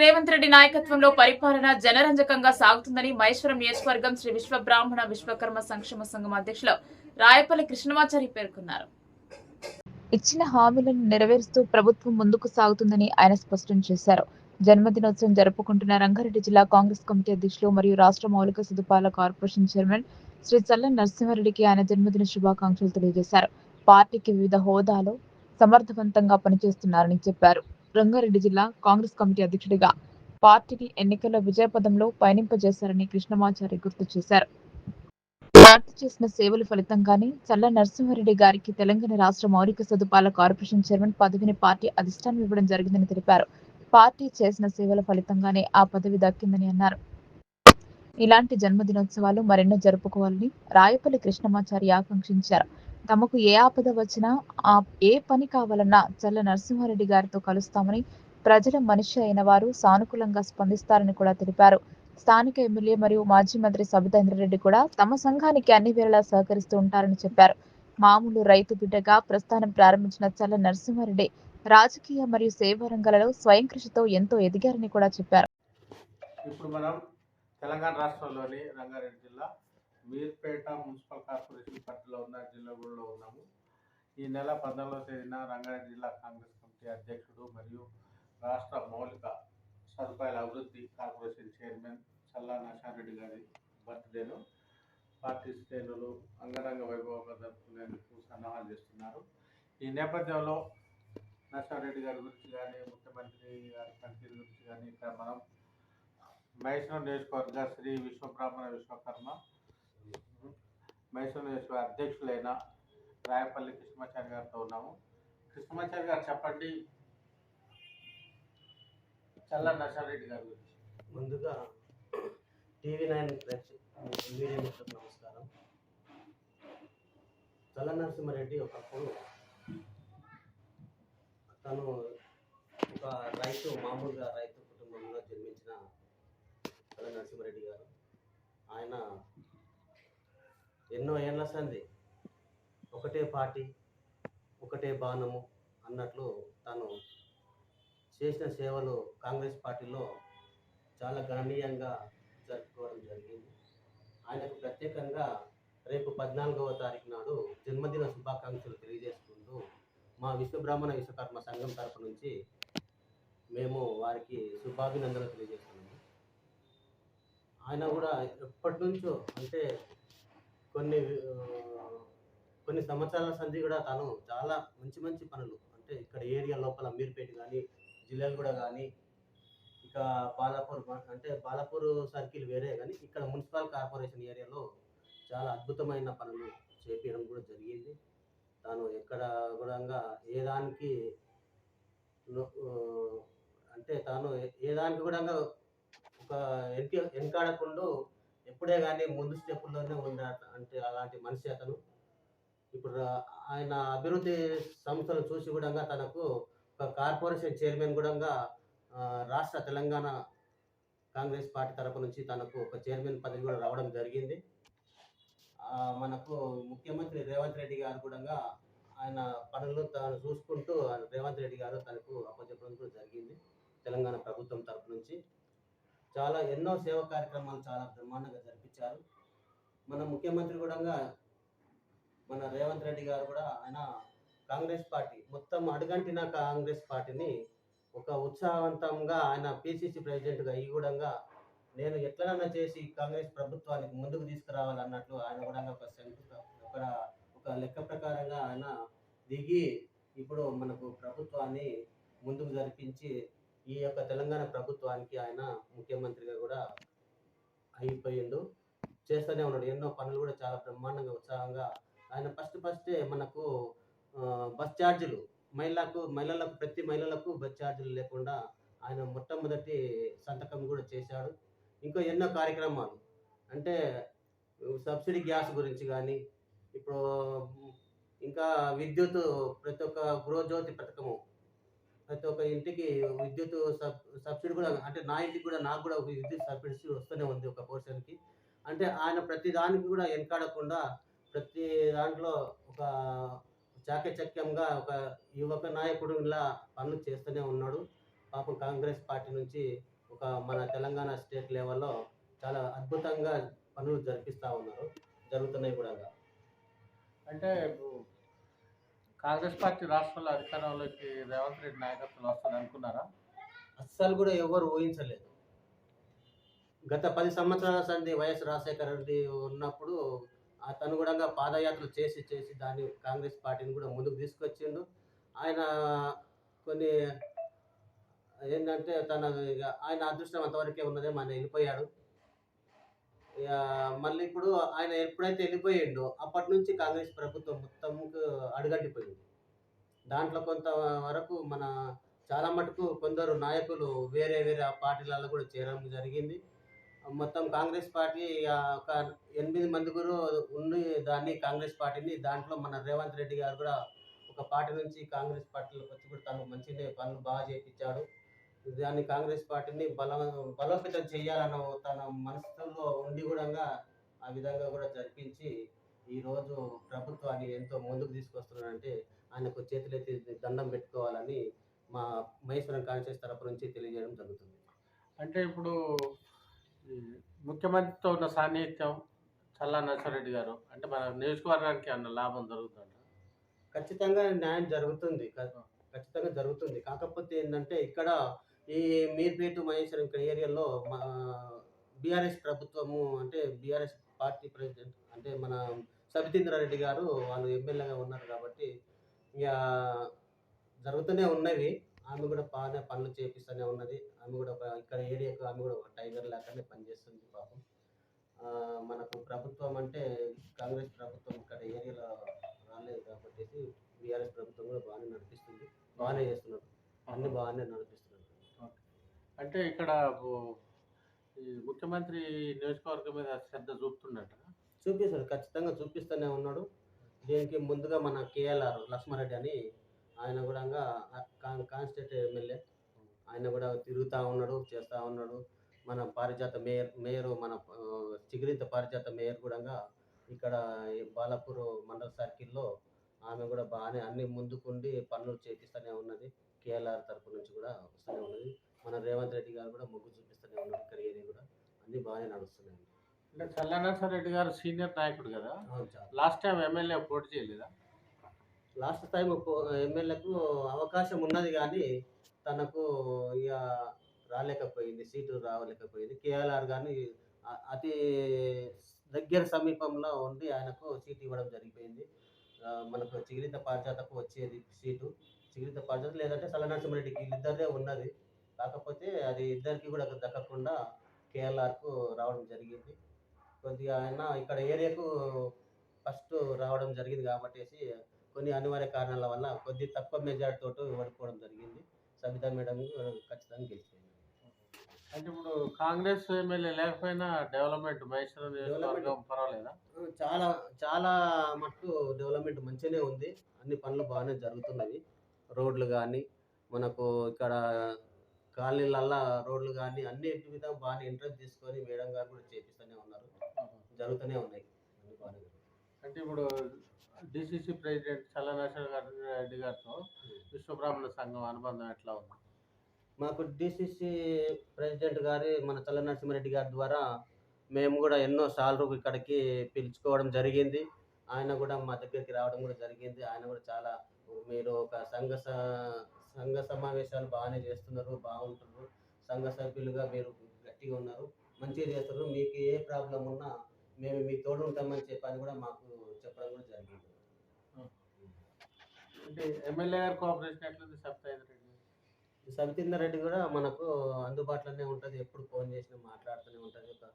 రేవంత్ రెడ్డి నాయకత్వంలో పరిపాలన జనరంజకంగా సాగుతుందని మహేశ్వరం నియోజకవర్గం శ్రీ విశ్వ బ్రాహ్మణ విశ్వకర్మ సంక్షేమ సంఘం అధ్యక్షులు రాయపల్లి కృష్ణమాచారి పేర్కొన్నారు. ఇచ్చిన హామీలను నెరవేరుస్తూ ప్రభుత్వం ముందుకు సాగుతుందని ఆయన స్పష్టం చేశారు. జన్మదినోత్సవం జరుపుకుంటున్న రంగారెడ్డి జిల్లా కాంగ్రెస్ కమిటీ అధ్యక్షులు మరియు రాష్ట్ర మౌలిక సదుపాయాల కార్పొరేషన్ చైర్మన్ శ్రీ చల్ల నరసింహారెడ్డికి ఆయన జన్మదిన శుభాకాంక్షలు తెలియజేశారు. పార్టీకి వివిధ హోదాలో సమర్థవంతంగా పనిచేస్తున్నారని చెప్పారు. రంగారెడ్డి జిల్లా కాంగ్రెస్ కమిటీ అధ్యక్షుడిగా పార్టీని ఎన్నికల విజయపదంలో పయనింపజేశారని కృష్ణమాచారి గుర్తు చేశారు. పార్టీ చేసిన సేవల ఫలితంగానే చల్ల నరసింహారెడ్డి గారికి తెలంగాణ రాష్ట్ర మౌలిక సదుపాయాల కార్పొరేషన్ చైర్మన్ పదవిని పార్టీ అధిష్టానం ఇవ్వడం జరిగిందని తెలిపారు. పార్టీ చేసిన సేవల ఫలితంగానే ఆ పదవి దక్కిందని అన్నారు. ఇలాంటి జన్మదినోత్సవాలు మరెన్నో జరుపుకోవాలని రాయపల్లి కృష్ణమాచారి ఆకాంక్షించారు. తమకు ఏ ఆపద వచ్చినా ఆ ఏ పని కావాలన్నా చల్ల నరసింహారెడ్డి గారితో కలుస్తామని ప్రజల మనిషి అయిన వారు సానుకూలంగా స్పందిస్తారని కూడా తెలిపారు. స్థానిక ఎమ్మెల్యే మరియు మాజీ మంత్రి సబితేంద్రరెడ్డి కూడా తమ సంఘానికి అన్ని వేళలా సహకరిస్తూ ఉంటారని చెప్పారు. మామూలు రైతు బిడ్డగా ప్రస్థానం ప్రారంభించిన చల్ల నరసింహారెడ్డి రాజకీయ మరియు సేవా రంగాలలో స్వయం కృషితో ఎంతో ఎదిగారని కూడా చెప్పారు. ఇప్పుడు మనం తెలంగాణ రాష్ట్రంలోని రంగారెడ్డి జిల్లా వీర్పేట మున్సిపల్ కార్పొరేషన్ పరిధిలో ఉన్న జిల్లాలో ఉన్నాము. ఈ నెల పంతొమ్మిదవ తేదీన రంగారెడ్డి జిల్లా కాంగ్రెస్ కమిటీ అధ్యక్షుడు మరియు రాష్ట్ర మౌలిక సదుపాయాల అభివృద్ధి కార్పొరేషన్ చైర్మన్ చల్లా నషారెడ్డి గారి బర్త్డేను. పార్టీ శ్రేణులు అంగరంగ వైభవంగా జరుపుకునేందుకు సన్నాహాలు చేస్తున్నారు. ఈ నేపథ్యంలో నషారెడ్డి గారి గురించి కానీ ముఖ్యమంత్రి గారి పనితీరు గురించి కానీ ఇక్కడ మనం మైసూరు నియోజకవర్గ శ్రీ విశ్వబ్రాహ్మణ విశ్వకర్మ మైసూరు అధ్యక్షులైన రాయపల్లి కృష్ణమాచారి గారితో ఉన్నాము. కృష్ణమాచారి గారు చెప్పండి. చల్ల నర్సారెడ్డి గారి గురించి. ముందుగా టీవీ నైన్ మీడియా మిత్రులకు నమస్కారం. చల్ల నరసింహారెడ్డి ఒకప్పుడు తను ఒక రైతు మామూలుగా రైతు కుటుంబంలో జన్మించిన చల్ల నరసింహారెడ్డి గారు. ఆయన ఎన్నో ఏళ్ళ సంది ఒకటే పార్టీ ఒకటే బాణము అన్నట్లు తను చేసిన సేవలు కాంగ్రెస్ పార్టీలో చాలా గణనీయంగా జరుపుకోవడం జరిగింది. ఆయనకు ప్రత్యేకంగా రేపు పద్నాలుగవ తారీఖు నాడు జన్మదిన శుభాకాంక్షలు తెలియజేసుకుంటూ మా విశ్వబ్రాహ్మణ విశ్వకర్మ సంఘం తరపు నుంచి మేము వారికి శుభాభినందనలు తెలియజేస్తున్నాము. ఆయన కూడా ఎప్పటి నుంచో అంటే కొన్ని కొన్ని సంవత్సరాల సంధి కూడా తను చాలా మంచి మంచి పనులు. అంటే ఇక్కడ ఏరియా లోపల మీర్పేట కానీ జిల్లాలు కూడా కానీ ఇక బాలాపూర్ అంటే బాలాపూర్ సర్కిల్ వేరే కానీ ఇక్కడ మున్సిపల్ కార్పొరేషన్ ఏరియాలో చాలా అద్భుతమైన పనులు చేపించడం కూడా జరిగింది. తాను ఎక్కడ కూడా ఏ దానికి అంటే తాను ఏ- ఏ దానికి కూడా ఒక వెనక వెనకాడకుండా ఎప్పుడే కానీ ముందు స్టెప్పుల్లోనే ఉండే అంటే అలాంటి మనిషి అతను. ఇప్పుడు ఆయన అభివృద్ధి సంస్థలు చూసి కూడా తనకు ఒక కార్పొరేషన్ చైర్మన్ కూడా రాష్ట్ర తెలంగాణ కాంగ్రెస్ పార్టీ తరపు నుంచి తనకు ఒక చైర్మన్ పదవి కూడా రావడం జరిగింది. మనకు ముఖ్యమంత్రి రేవంత్ రెడ్డి గారు కూడా ఆయన పనులు తాను చూసుకుంటూ రేవంత్ రెడ్డి గారు తనకు అప్పచెప్పడం కూడా జరిగింది తెలంగాణ ప్రభుత్వం తరపు నుంచి. చాలా ఎన్నో సేవా కార్యక్రమాలు చాలా బ్రహ్మాండంగా జరిపించారు. మన ముఖ్యమంత్రి కూడా మన రేవంత్ రెడ్డి గారు కూడా ఆయన కాంగ్రెస్ పార్టీ మొత్తం అడుగంటిన కాంగ్రెస్ పార్టీని ఒక ఉత్సాహవంతంగా ఆయన పిసిసి ప్రెసిడెంట్గా ఈ కూడా నేను ఎట్లనన్నా చేసి కాంగ్రెస్ ప్రభుత్వానికి ముందుకు తీసుకురావాలన్నట్లు ఆయన కూడా ఒక సెంటర్ ఒక ఒక లెక్క ప్రకారంగా ఆయన దిగి ఇప్పుడు మనకు ప్రభుత్వాన్ని ముందుకు జరిపించి ఈ యొక్క తెలంగాణ ప్రభుత్వానికి ఆయన ముఖ్యమంత్రిగా కూడా అయిపోయిండు. చేస్తూనే ఉన్నాడు. ఎన్నో పనులు కూడా చాలా బ్రహ్మాండంగా ఉత్సాహంగా ఆయన ఫస్ట్ ఫస్టే మనకు బస్ ఛార్జీలు మహిళలకు మహిళలకు ప్రతి మహిళలకు బస్ ఛార్జీలు లేకుండా ఆయన మొట్టమొదటి సంతకం కూడా చేశాడు. ఇంకా ఎన్నో కార్యక్రమాలు. అంటే సబ్సిడీ గ్యాస్ గురించి కానీ ఇప్పుడు ఇంకా విద్యుత్ ప్రతి ఒక్క గృహజ్యోతి పథకము ప్రతి ఒక్క ఇంటికి విద్యుత్ సబ్ సబ్సిడీ కూడా అంటే నా ఇంటికి కూడా నాకు కూడా ఒక విద్యుత్ సబ్సిడీ వస్తూనే ఉంది ఒక పోర్షన్కి అంటే ఆయన ప్రతి దానికి కూడా వెనకాడకుండా ప్రతి దాంట్లో ఒక చాకచక్యంగా ఒక యువక నాయకుడు ఇలా పనులు చేస్తూనే ఉన్నాడు. పాపం కాంగ్రెస్ పార్టీ నుంచి ఒక మన తెలంగాణ స్టేట్ లెవెల్లో చాలా అద్భుతంగా పనులు జరిపిస్తూ ఉన్నారు. జరుగుతున్నాయి కూడా. అంటే కాంగ్రెస్ పార్టీ రాష్ట్రంలో అధికారంలోకి రేవంత్ రెడ్డి నాయకత్వంలో వస్తుంది అనుకున్నారా? అస్సలు కూడా ఎవరు ఊహించలేదు. గత పది సంవత్సరాల సంది వైఎస్ రాజశేఖర రెడ్డి ఉన్నప్పుడు అతను కూడా పాదయాత్రలు చేసి చేసి దాన్ని కాంగ్రెస్ పార్టీని కూడా ముందుకు తీసుకొచ్చిండు. ఆయన కొన్ని ఏంటంటే తన ఆయన అదృష్టం అంతవరకే ఉన్నదే మన వెళ్ళిపోయాడు. మళ్ళీ ఇప్పుడు ఆయన ఎప్పుడైతే వెళ్ళిపోయిండో అప్పటి నుంచి కాంగ్రెస్ ప్రభుత్వం మొత్తం అడుగట్టిపోయింది. దాంట్లో కొంత వరకు మన చాలా మటుకు కొందరు నాయకులు వేరే వేరే పార్టీలలో కూడా చేరడం జరిగింది. మొత్తం కాంగ్రెస్ పార్టీ ఒక ఎనిమిది మంది కూడా ఉండి దాన్ని కాంగ్రెస్ పార్టీని దాంట్లో మన రేవంత్ రెడ్డి గారు కూడా ఒక పార్టీ నుంచి కాంగ్రెస్ పార్టీలోకి వచ్చి కూడా తను మంచిగా పనులు బాగా చేయించాడు దాన్ని కాంగ్రెస్ పార్టీని బల బలోపేతం చేయాలన్న తన మనసులో ఉండి కూడా ఆ విధంగా కూడా జరిపించి ఈరోజు ప్రభుత్వాన్ని ఎంతో ముందుకు తీసుకొస్తున్నాడంటే ఆయనకు చేతులెత్తి దండం పెట్టుకోవాలని మా మహేశ్వరం కాన్షియస్ తరపు నుంచి తెలియజేయడం జరుగుతుంది. అంటే ఇప్పుడు ముఖ్యమంత్రితో ఉన్న సాన్నిహిత్యం చల్లా నరసరెడ్డి గారు అంటే మన నియోజకవర్గానికి అన్న లాభం జరుగుతుందంట ఖచ్చితంగా న్యాయం జరుగుతుంది. ఖచ్చితంగా జరుగుతుంది. కాకపోతే ఏంటంటే ఇక్కడ ఈ మీర్పేటు మహేశ్వరం ఇక్కడ ఏరియాలో బీఆర్ఎస్ ప్రభుత్వము అంటే బీఆర్ఎస్ పార్టీ ప్రెసిడెంట్ అంటే మన సబితేంద్రారెడ్డి గారు వాళ్ళు ఎమ్మెల్యేగా ఉన్నారు కాబట్టి ఇక జరుగుతూనే ఉన్నవి. ఆమె కూడా బాగానే పనులు చేపిస్తూనే ఉన్నది. ఆమె కూడా ఇక్కడ ఏరియాకు ఆమె కూడా ఒక టైగర్ లాగానే పనిచేస్తుంది పాపం. మనకు ప్రభుత్వం అంటే కాంగ్రెస్ ప్రభుత్వం ఇక్కడ ఏరియాలో రాలేదు కాబట్టి బీఆర్ఎస్ ప్రభుత్వం కూడా బాగానే నడిపిస్తుంది. బాగానే చేస్తున్నారు. అన్ని బాగానే నడిపిస్తుంది అంటే ఇక్కడ ఈ ముఖ్యమంత్రి నియోజకవర్గం మీద శ్రద్ధ చూపుతున్నట్ట చూపిస్తాడు ఖచ్చితంగా చూపిస్తూనే ఉన్నాడు. దీనికి ముందుగా మన కేఎల్ఆర్ లక్ష్మారెడ్డి అని ఆయన కూడా కాన్స్టేట్ ఎమ్మెల్యే. ఆయన కూడా తిరుగుతూ ఉన్నాడు చేస్తూ ఉన్నాడు. మన పారిజాత మేయర్ మేయర్ మన చిగురింత పారిజాత మేయర్ కూడా ఇక్కడ ఈ బాలాపూర్ మండల సర్కిల్లో ఆమె కూడా బాగానే అన్ని ముందుకుండి పనులు చేపిస్తూనే ఉన్నది. కేఎల్ఆర్ తరపు నుంచి కూడా వస్తూనే ఉన్నది. మన రేవంత్ రెడ్డి గారు కూడా మొగ్గు చూపిస్తూనే ఉన్నారు ఏరియా కూడా. అన్ని బాగానే నడుస్తున్నాయి అంటే చల్లా నరసరెడ్డి గారు సీనియర్ నాయకుడు కదా? లాస్ట్ టైం ఎమ్మెల్యే పోటీ చేయలేదా? లాస్ట్ టైం ఎమ్మెల్యేకు అవకాశం ఉన్నది కానీ తనకు ఇక రాలేకపోయింది సీటు రాలేకపోయింది. కేఎల్ఆర్ కానీ అతి దగ్గర సమీపంలో ఉండి ఆయనకు సీటు ఇవ్వడం జరిగిపోయింది. మనకు చిగిరిత పారిజాతకు వచ్చేది సీటు. చిగిరిత పారిజాత లేదంటే సలనరసింహారెడ్డికి వీళ్ళిద్దరే ఉన్నది. కాకపోతే అది ఇద్దరికి కూడా దక్కకుండా కేఎల్ఆర్కు రావడం జరిగింది. కొద్దిగా ఆయన ఇక్కడ ఏరియాకు ఫస్ట్ రావడం జరిగింది కాబట్టి కొన్ని అనివార్య కారణాల వల్ల కొద్ది తక్కువ మెజార్టీ తోటి ఓడిపోవడం జరిగింది. సబితా మేడం ఖచ్చితంగా గెలిచిపోయింది అంటే ఇప్పుడు కాంగ్రెస్ ఎమ్మెల్యే లేకపోయినా డెవలప్మెంట్ నియోజకవర్గం పర్వాలేదా? చాలా చాలా మటుకు డెవలప్మెంట్ మంచిగానే ఉంది. అన్ని పనులు బాగానే జరుగుతున్నవి. రోడ్లు కానీ మనకు ఇక్కడ కాలనీలల్లా రోడ్లు కానీ అన్ని విధంగా బాగానే ఇంట్రెస్ట్ తీసుకొని మేడం గారు కూడా చేపిస్తూనే ఉన్నారు. జరుగుతూనే ఉన్నాయి. అంటే ఇప్పుడు డిసిసి ప్రెసిడెంట్ చల్లా నరసరెడ్డి రెడ్డి గారితో విశ్వబ్రాహ్మణ సంఘం అనుబంధం ఎట్లా ఉంది? మాకు డిసిసి ప్రెసిడెంట్ గారి మన చల్ల నరసింహారెడ్డి గారి ద్వారా మేము కూడా ఎన్నో సార్లు ఇక్కడికి పిలుచుకోవడం జరిగింది. ఆయన కూడా మా దగ్గరికి రావడం కూడా జరిగింది. ఆయన కూడా చాలా మీరు ఒక సంఘ సంఘ సమావేశాలు బాగానే చేస్తున్నారు బాగుంటున్నారు. సంఘ సభ్యులుగా మీరు గట్టిగా ఉన్నారు. మంచిగా చేస్తున్నారు. మీకు ఏ ప్రాబ్లం ఉన్నా మేము మీ తోడు ఉంటామని చెప్పని కూడా మాకు చెప్పడం కూడా జరిగింది. అంటే ఎమ్మెల్యే గారి కోఆపరేషన్ ఎట్లుంది? సప్తాయి రెడ్డి రెడ్డి కూడా మనకు అందుబాటులోనే ఉంటుంది. ఎప్పుడు ఫోన్ చేసినా మాట్లాడుతూనే ఉంటుంది. ఒక